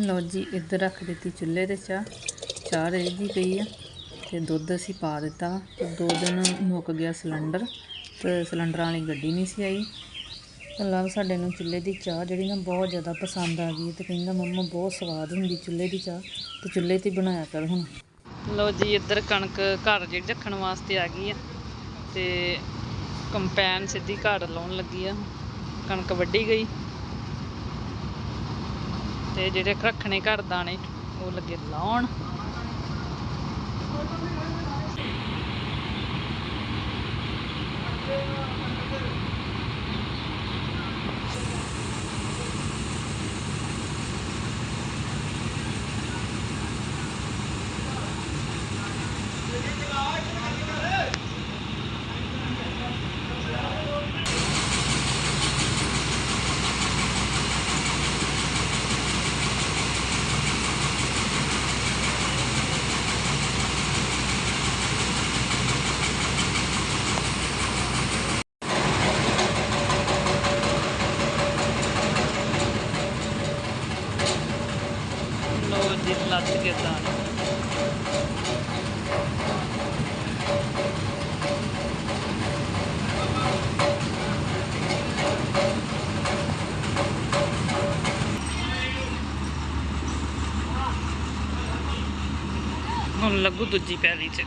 ਲਓ ਜੀ, ਇੱਧਰ ਰੱਖ ਦਿੱਤੀ ਚੁੱਲ੍ਹੇ ਤੇ ਚਾਹ। ਚਾਹ ਰਿੱਝਦੀ ਪਈ ਆ ਤੇ ਦੁੱਧ ਅਸੀਂ ਪਾ ਦਿੱਤਾ। ਤੇ ਦੋ ਦਿਨ ਮੁੱਕ ਗਿਆ ਸਿਲੰਡਰ ਤੇ ਸਿਲੰਡਰਾਂ ਵਾਲੀ ਗੱਡੀ ਨਹੀਂ ਸੀ ਆਈ। ਅੱਲਾ ਸਾਡੇ ਨੂੰ ਚੁੱਲ੍ਹੇ ਦੀ ਚਾਹ ਜਿਹੜੀ ਨਾ ਬਹੁਤ ਜ਼ਿਆਦਾ ਪਸੰਦ ਆ ਗਈ ਤੇ ਕਹਿੰਦਾ, ਮੰਮਾ, ਬਹੁਤ ਸਵਾਦ ਹੁੰਦੀ ਚੁੱਲ੍ਹੇ ਦੀ ਚਾਹ। ਤੇ ਚੁੱਲ੍ਹੇ ਤੇ ਹੀ ਬਣਾਇਆ ਕਰ ਹੁਣ। ਲਓ ਜੀ, ਇੱਧਰ ਕਣਕ ਘਰ ਜਿਹੜੀ ਰੱਖਣ ਵਾਸਤੇ ਆ ਗਈ ਆ ਤੇ ਕੰਪੈਨ ਸਿੱਧੀ ਘਰ ਲਾਉਣ ਲੱਗੀ ਆ। ਕਣਕ ਵੱਢੀ ਗਈ। ਤੇ ਜਿਹੜੇ ਰੱਖਣੇ ਘਰ ਦਾਣੇ ਉਹ ਲੱਗੇ ਲਾਉਣ। ਲਓ ਜੀ ਲੱਤ ਕੇ ਦਾਣੇ ਹੁਣ ਲੱਗੂ ਦੂਜੀ ਪੈਲੀ 'ਚ।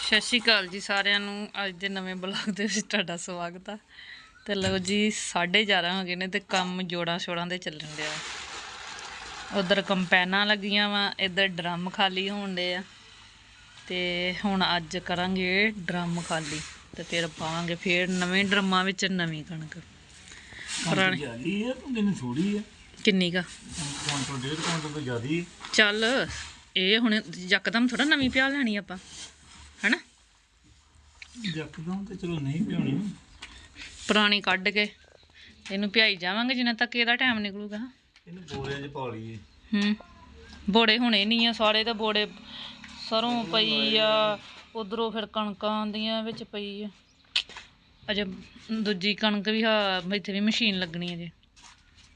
ਸਤਿ ਸ਼੍ਰੀ ਅਕਾਲ ਜੀ ਸਾਰਿਆਂ ਨੂੰ। ਅੱਜ ਦੇ ਨਵੇਂ ਬਲੌਗ ਦੇ ਵਿੱਚ ਤੁਹਾਡਾ ਸਵਾਗਤ ਆ। ਤੇ ਲਓ ਜੀ 11:30 ਹੋ ਗਏ ਨੇ ਤੇ ਕੰਮ ਜੋੜਾਂ ਛੋੜਾਂ ਦੇ ਚੱਲਣ ਡਿਆ। ਉਧਰ ਕੰਪੈਨਾਂ ਲੱਗੀਆਂ ਵਾ ਇੱਧਰ ਡਰਮ ਖਾਲੀ ਹੋਣ ਡੇ ਆ। ਤੇ ਹੁਣ ਅੱਜ ਕਰਾਂਗੇ ਡਰਮ ਖਾਲੀ। ਤੇ ਫਿਰ ਪਾਵਾਂਗੇ ਫਿਰ ਨਵੇਂ ਡਰਮਾਂ ਵਿੱਚ ਨਵੀਂ ਕਣਕ। ਪੁਰਾਣੀ ਹੈ ਤੂੰ ਦਿਨ ਥੋੜੀ ਹੈ ਕਿੰਨੀ ਕਾ? ਕੁਆਂਟਲ ਡੇਢ ਕੁਆਂਟਲ ਤੋਂ ਜਿਆਦੀ। ਹੈ ਚੱਲ ਇਹ ਹੁਣ ਯਕਦਮ ਥੋੜਾ ਨਵੀਂ ਪਿਆ ਲੈਣੀ ਆਪਾਂ ਹਨਾ? ਯਕਦਮ ਤੇ ਚਲੋ ਨਹੀਂ ਪਿਆਉਣੀ। ਪੁਰਾਣੀ ਕੱਢ ਕੇ ਇਹਨੂੰ ਪਿਆਈ ਜਾਵਾਂਗੇ ਜਿੰਨਾ ਤੱਕ ਇਹਦਾ ਟਾਈਮ ਨਿਕਲੂਗਾ। ਇਹਨੂੰ ਬੋਰਿਆਂ 'ਚ ਪਾ ਲਈਏ। ਹੂੰ ਬੋੜੇ ਹੁਣੇ ਨਹੀਂ ਆ ਸਾਰੇ ਤਾਂ ਬੋੜੇ ਸਰੋਂ ਪਈ ਆ ਉਧਰੋਂ ਫਿਰ ਕਣਕਾਂ ਦੀਆਂ ਵਿੱਚ ਪਈ ਆ। ਅਜੇ ਦੂਜੀ ਕਣਕ ਵੀ ਹਾਂ ਇੱਥੇ ਵੀ ਮਸ਼ੀਨ ਲੱਗਣੀ ਹੈ ਜੇ।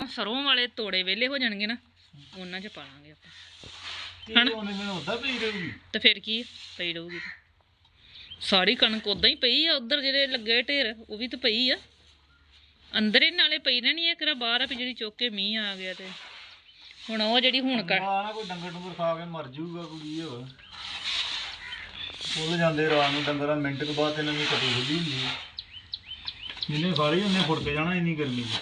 ਸਰੋਂ ਵਾਲੇ ਤੋੜੇ ਵੇਲੇ ਹੋ ਜਾਣਗੇ ਨਾ ਉਹਨਾਂ 'ਚ ਪਾ ਲਾਂਗੇ ਆਪਾਂ। ਹਣ ਉਹਨੇ ਮੈਨੂੰ ਹੁੰਦਾ ਪਈ ਰਹੂਗੀ? ਤੇ ਫਿਰ ਕੀ ਆ? ਪਈ ਰਹੂਗੀ। ਸਾਰੀ ਕਣਕ ਉਦਾਂ ਹੀ ਪਈ ਆ ਉਧਰ ਜਿਹੜੇ ਲੱਗੇ ਢੇਰ ਉਹ ਵੀ ਤਾਂ ਪਈ ਆ। ਅੰਦਰ ਹੀ ਨਾਲੇ ਪਈ ਰਹਿਣੀ ਆ ਕਿਰਾ ਬਾਹਰ ਆ ਵੀ ਜਿਹੜੀ ਚੁੱਕ ਕੇ ਮੀਂਹ ਆ ਗਿਆ ਤੇ। ਹੁਣ ਉਹ ਜਿਹੜੀ ਹੁਣ ਕੱਢ ਆ ਨਾ ਕੋਈ ਡੰਗਰ ਡੰਗਰ ਖਾ ਕੇ ਮਰ ਜਾਊਗਾ ਕੁੜੀ ਹੋਰ ਫੁੱਲ ਜਾਂਦੇ ਰਾਤ ਨੂੰ ਡੰਗਰਾਂ ਮਿੰਟ ਕੁ ਬਾਅਦ ਇਹਨਾਂ ਦੀ ਕਟੀ ਖੁੱਲੀ ਹੁੰਦੀ ਹੈ ਜਿਹਨੇ ਖਾ ਲਈ ਉਹਨੇ ਫੁੜ ਕੇ ਜਾਣਾ ਇੰਨੀ ਗਰਮੀ 'ਚ।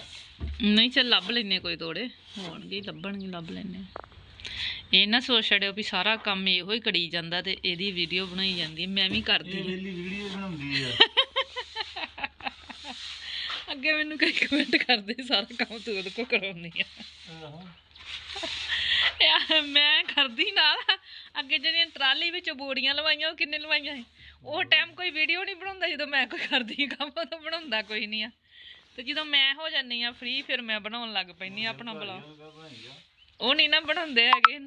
ਨਹੀਂ ਚੱਲ ਲੱਭ ਲੈਨੇ ਕੋਈ ਤੋੜੇ। ਹੋਣਗੇ ਲੱਭਣਗੇ ਲੱਭ ਲੈਨੇ ਇਹ ਨਾ ਸੋਚ ਛੜਿਓ ਵੀ ਸਾਰਾ ਕੰਮ ਇਹੋ ਹੀ ਕਰੀ ਜਾਂਦਾ ਤੇ ਇਹਦੀ ਵੀਡੀਓ ਬਣਾਈ ਜਾਂਦੀ ਹੈ ਮੈਂ ਵੀ ਕਰਦੀ ਇਹ ਹਾਂ। ਵੇਲੀ ਵੀਡੀਓ ਬਣਾਉਂਦੀ ਆ। ਅੱਗੇ ਮੈਨੂੰ ਕਈ ਕਮੈਂਟ ਕਰਦੇ ਸਾਰਾ ਕੰਮ ਤੂੰ ਉਹਦੇ ਕੋਲ ਕਰਾਉਣੀ ਆ। ਆਹੋ। ਯਾਰ ਮੈਂ ਕਰਦੀ ਨਾਲ ਅੱਗੇ ਜਿਹੜੀਆਂ ਟਰਾਲੀ ਵਿੱਚ ਬੋੜੀਆਂ ਲਵਾਈਆਂ ਉਹ ਕਿੰਨੇ ਲਵਾਈਆਂ ਸੀ? ਉਹ ਟਾਈਮ ਕੋਈ ਵੀਡੀਓ ਨਹੀਂ ਬਣਾਉਂਦਾ ਜਦੋਂ ਮੈਂ ਕੋਈ ਕਰਦੀ ਕੰਮ ਤਾਂ ਬਣਾਉਂਦਾ ਕੋਈ ਨਹੀਂ ਆ। ਤੇ ਜਦੋਂ ਮੈਂ ਹੋ ਜਾਂਦੀ ਆ ਫ੍ਰੀ ਫਿਰ ਮੈਂ ਬਣਾਉਣ ਲੱਗ ਪੈਂਦੀ ਆ ਆਪਣਾ ਬਲੌਗ। ਆ। ਉਹ ਨਹੀਂ ਨਾ ਬਣਾਉਂਦੇ ਹੈਗੇ।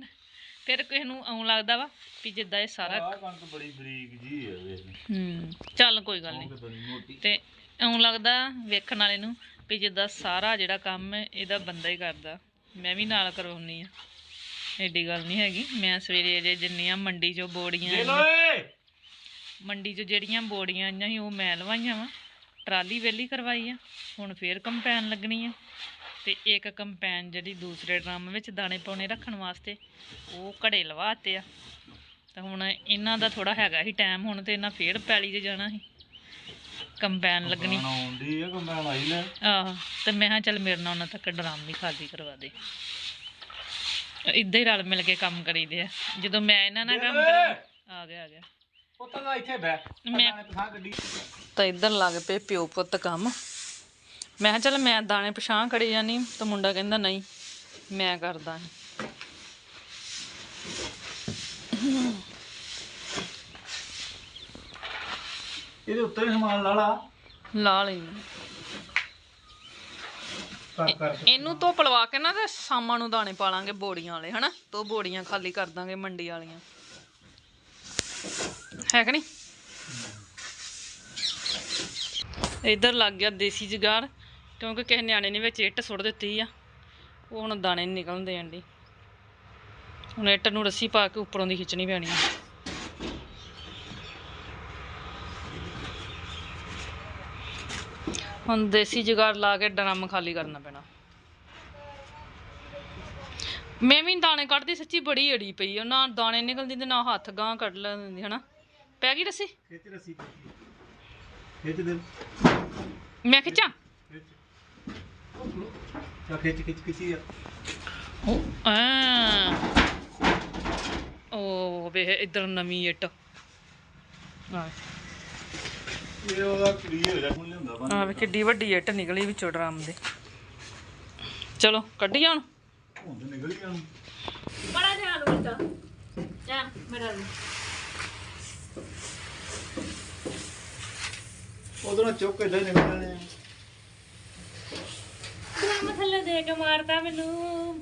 ਫਿਰ ਕਿਸੇ ਨੂੰ ਆਉਂ ਲੱਗਦਾ ਵਾ ਵੀ ਜਿੱਦਾਂ ਇਹ ਸਾਰਾ ਆਹ ਕਣਕ ਬੜੀ ਬਰੀਕ ਜੀ ਹੈ ਵੇਖ ਲਈ ਹੂੰ ਚੱਲ ਕੋਈ ਗੱਲ ਨਹੀਂ। ਉਹ ਬੜੀ ਮੋਟੀ। ਤੇ ਆਉਂ ਲੱਗਦਾ ਵੇਖਣ ਵਾਲੇ ਨੂੰ ਵੀ ਜਿੱਦਾਂ ਸਾਰਾ ਜਿਹੜਾ ਕੰਮ ਹੈ ਇਹਦਾ ਬੰਦਾ ਹੀ ਕਰਦਾ। ਮੈਂ ਵੀ ਨਾਲ ਕਰਵਾਉਣੀ ਆ ਐਡੀ ਗੱਲ ਨਹੀਂ ਹੈਗੀ। ਮੈਂ ਸਵੇਰੇ ਜੇ ਜਿੰਨੀਆਂ ਮੰਡੀ ਚੋਂ ਬੋੜੀਆਂ ਲੈ ਲੋ ਆਈਆਂ- ਏ ਮੰਡੀ ਚੋਂ ਜਿਹੜੀਆਂ ਬੋੜੀਆਂ ਆਈਆਂ ਸੀ ਉਹ ਮੈਂ ਲਵਾਈਆਂ ਵਾ। ਟਰਾਲੀ ਵੇਲੀ ਕਰਵਾਈ ਆ ਹੁਣ ਫੇਰ ਕੰਪੈਨ ਲੱਗਣੀ ਆ ਤੇ ਇੱਕ ਕੰਪੈਨ ਜਿਹੜੀ ਦੂਸਰੇ ਡਰਮ ਵਿੱਚ ਦਾਣੇ ਪਾਉਣੇ ਰੱਖਣ ਵਾਸਤੇ ਉਹ ਘੜੇ ਲਵਾਤੇ ਆ। ਤਾਂ ਹੁਣ ਇਹਨਾਂ ਦਾ ਥੋੜਾ ਹੈਗਾ ਸੀ ਟਾਈਮ ਹੁਣ ਤੇ ਇਹਨਾਂ ਫੇਰ ਪੈਲੀ 'ਚ ਜਾਣਾ ਸੀ। ਕੰਪੈਨ ਲੱਗਣੀ। ਕੰਬਾਈਨ ਆਉਂਦੀ ਆ ਕੰਬਾਈਨ ਆਈ ਲੈ। ਆਹ ਤੇ ਮੈਂ ਕਿਹਾ ਚੱਲ ਮੇਰੇ ਨਾਲ ਉਹਨਾਂ ਤੱਕ ਡਰਮ ਵੀ ਖਾਲੀ ਕਰਵਾ ਦੇ। ਇੱਦਾਂ ਹੀ ਰਲ ਮਿਲ ਕੇ ਕੰਮ ਕਰੀਦੇ ਆ। ਜਦੋਂ ਮੈਂ ਇਹਨਾਂ ਨਾਲ ਕੰਮ ਕਰਾਂ ਆ ਗਿਆ ਆ ਗਿਆ। ਪੁੱਤ ਦਾ ਇੱਥੇ ਬਹਿ। ਮੈਂ ਪਛਾਂ ਗੱਡੀ ਤਾਂ ਇੱਧਰ ਲੱਗ ਪਏ ਪਿਓ ਪੁੱਤ ਕੰਮ। ਮੈਂ ਕਿਹਾ ਚੱਲ ਮੈਂ ਦਾਣੇ ਪਛਾਂ ਖੜੇ ਜਾਨੀ ਤਾਂ ਮੁੰਡਾ ਕਹਿੰਦਾ ਨਹੀਂ ਮੈਂ ਕਰਦਾ ਇਹਦੇ ਉੱਤੇ ਸਮਾਨ ਲਾ ਲਾ। ਲਾ ਕਰ ਕਰ ਇਹਨੂੰ ਧੁੱਪ ਲਵਾ ਕੇ ਨਾ ਤੇ ਸ਼ਾਮਾਂ ਨੂੰ ਦਾਣੇ ਪਾ ਲਾਂਗੇ ਬੋੜੀਆਂ ਵਾਲੇ ਹਨਾ? ਤੋ ਬੋੜੀਆਂ ਖਾਲੀ ਕਰ ਦਾਂਗੇ ਮੰਡੀ ਵਾਲੀਆਂ। ਹੈ ਕਿ ਨਹੀਂ? ਇੱਧਰ ਲੱਗ ਗਿਆ ਦੇਸੀ ਜੁਗਾੜ, ਕਿਉਂਕਿ ਕਿਸੇ ਨਿਆਣੇ ਨੇ ਵਿੱਚ ਇੱਟ ਸੁੱਟ ਦਿੱਤੀ ਆ। ਉਹ ਹੁਣ ਦਾਣੇ ਨੀ ਨਿਕਲਣ ਦੇਣ ਦੀ ਹੁਣ ਇੱਟ ਨੂੰ ਰੱਸੀ ਪਾ ਕੇ ਉੱਪਰੋਂ ਦੀ ਖਿੱਚਣੀ ਪੈਣੀ ਆ। ਹੁਣ ਦੇਸੀ ਜੁਗਾੜ ਲਾ ਕੇ ਡਰਮ ਖਾਲੀ ਕਰਨਾ ਪੈਣਾ। ਮੈਂ ਵੀ ਦਾਣੇ ਕੱਢਦੀ, ਸੱਚੀ ਬੜੀ ਅੜੀ ਪਈ ਆ। ਨਾ ਦਾਣੇ ਨਿਕਲਦੀ ਤੇ ਨਾ ਹੱਥ ਗਾਂ ਕੱਢ ਲੈਂਦੀ, ਹਨਾ? ਪੈ ਗਈ ਰੱਸੀ? ਖਿੱਚ ਰਸੀ ਖਿੱਚ ਦੇ। ਮੈਂ ਖਿੱਚਾਂ? ਖਿੱਚ। ਚਾ ਖਿੱਚ ਖਿੱਚ ਖਿੱਚੀ ਆ। ਉਹ ਆ ਉਹ ਵੇ ਇਧਰ ਨਵੀਂ ਇੱਟ। ਆ ਇਹ ਉਹਦਾ ਕਲੀਅਰ ਹੋ ਜਾ ਹੁਣ ਲਿਆਉਂਦਾ ਬਣ ਆ ਵੇ ਕਿੱਡੀ ਵੱਡੀ ਇੱਟ ਨਿਕਲੀ ਵਿੱਚੋਂ ਡਰਮ ਦੇ। ਚਲੋ ਕੱਢੀ ਹੁਣ। ਹੁਣ ਨਿਕਲ ਗਿਆ। ਬੜਾ ਧਿਆਨ ਕਰਦਾ ਜਾ ਮੇਰਾ ਨਾ ਚੁੱਕ ਕੇ ਇਦਾਂ ਨਿਕਲ ਜਾਣੇ ਆ। ਡਰਮ ਥੱਲੇ ਦੇ ਕੇ ਮਾਰਦਾ ਮੈਨੂੰ।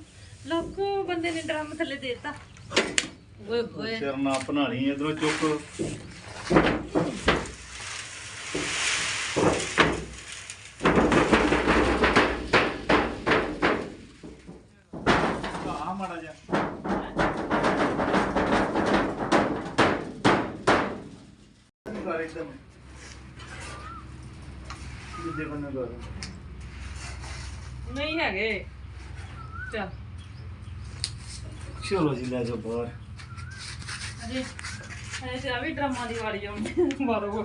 ਲੋਕੋ ਬੰਦੇ ਨੇ ਡਰਮ ਥੱਲੇ ਦੇਤਾ। ਓਏ ਹੋਏ। ਸਿਰ ਨਾ ਲਈ ਇਧਰੋਂ ਚੁੱਕ। ਆ ਮਾੜਾ ਜਾ ਇੱਕਦਮ ਜਿੱਦੇ ਬੰਨੇ ਕਰ ਨਹੀਂ ਹੈਗੇ। ਚੱਲ। ਚਲੋ ਜੀ ਲੈ ਜਾਓ ਬਾਹਰ। ਅਜੇ ਅਜੇ ਤੇ ਆ ਵੀ ਡਰਮਾਂ ਦੀ ਵਾਰੀ ਆਉਣੀ ਮਾਰੋ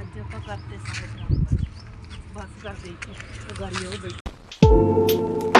ਅੱਜ ਆਪਾਂ ਕਰਤੇ ਸਾਰੇ ਡਰਾਮਾ। ਬਸ ਕਰ ਦੇ ਕੇ ਗਾੜੀ ਉਹ ਬੈਠੀ।